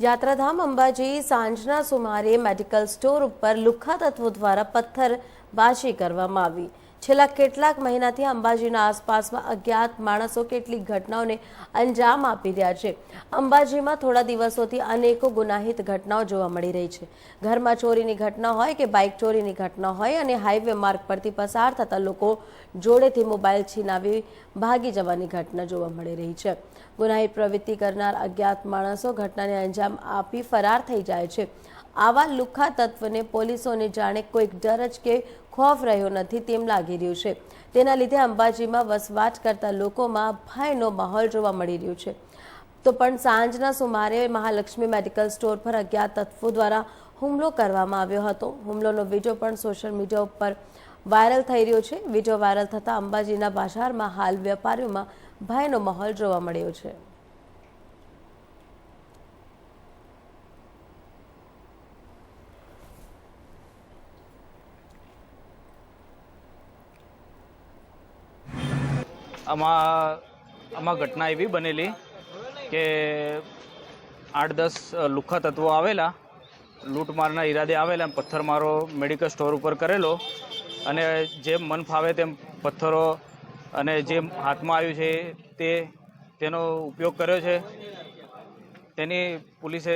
યાત્રાધામ અંબાજી સાંજના સુમારે medical store ઉપર લુખ્ખા તત્વો દ્વારા પથ્થરબાજી કરવામાં આવી. છેલ્લા કેટલાક મહિનાથી અંબાજીના આસપાસમાં અજ્ઞાત માણસો કેટલીક ઘટનાઓને અંજામ આપી રહ્યા છે. અંબાજીમાં થોડા દિવસોથી અનેકો ગુનાહિત ઘટનાઓ જોવા મળી રહી છે. ઘરમાં ચોરીની ઘટના હોય કે બાઇક ચોરીની ઘટના હોય અને હાઈવે માર્ગ પરથી પસાર થતા લોકો જોડેથી મોબાઈલ છીનાવી ભાગી જવાની ઘટના જોવા મળી રહી છે. ગુનાહિત પ્રવૃત્તિ કરનાર અજ્ઞાત માણસો ઘટનાને અંજામ આપી ફરાર થઈ જાય છે. આવા લુખ્ખા તત્વને પોલીસોને જાણે કોઈક ડર જ કે ખોફ રહ્યો નથી તેમ લાગી રહ્યું છે. તેના લીધે અંબાજીમાં વસવાટ કરતા લોકોમાં ભયનો માહોલ જોવા મળી રહ્યો છે. તો પણ સાંજના સુમારે મહાલક્ષ્મી મેડિકલ સ્ટોર પર અજ્ઞાત તત્વો દ્વારા હુમલો કરવામાં આવ્યો હતો. હુમલોનો વીડિયો પણ સોશિયલ મીડિયા ઉપર વાયરલ થઈ રહ્યો છે. વીડિયો વાયરલ થતાં અંબાજીના બજારમાં હાલ વેપારીઓમાં ભયનો માહોલ જોવા મળ્યો છે. આમાં આમાં ઘટના એવી બનેલી કે આઠ દસ લુખ્ખા તત્વો આવેલા, લૂંટમારના ઈરાદે આવેલા પથ્થરમારો મેડિકલ સ્ટોર ઉપર કરેલો. અને જેમ મન ફાવે તેમ પથ્થરો અને જે હાથમાં આવ્યું છે તે, તેનો ઉપયોગ કર્યો છે. તેની પોલીસે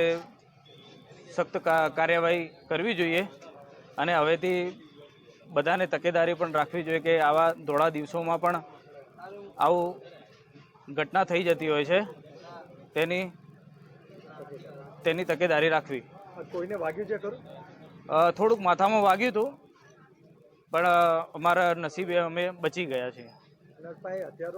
સખ્ત કાર્યવાહી કરવી જોઈએ. અને હવેથી બધાને તકેદારી પણ રાખવી જોઈએ કે આવા ધોળા દિવસોમાં પણ આવું ઘટના થઈ જતી હોય છે તેની તેની તકેદારી રાખવી. કોઈને વાગ્યું છે ખરું? થોડુંક માથામાં વાગ્યું હતું પણ અમારા નસીબે અમે બચી ગયા છીએ.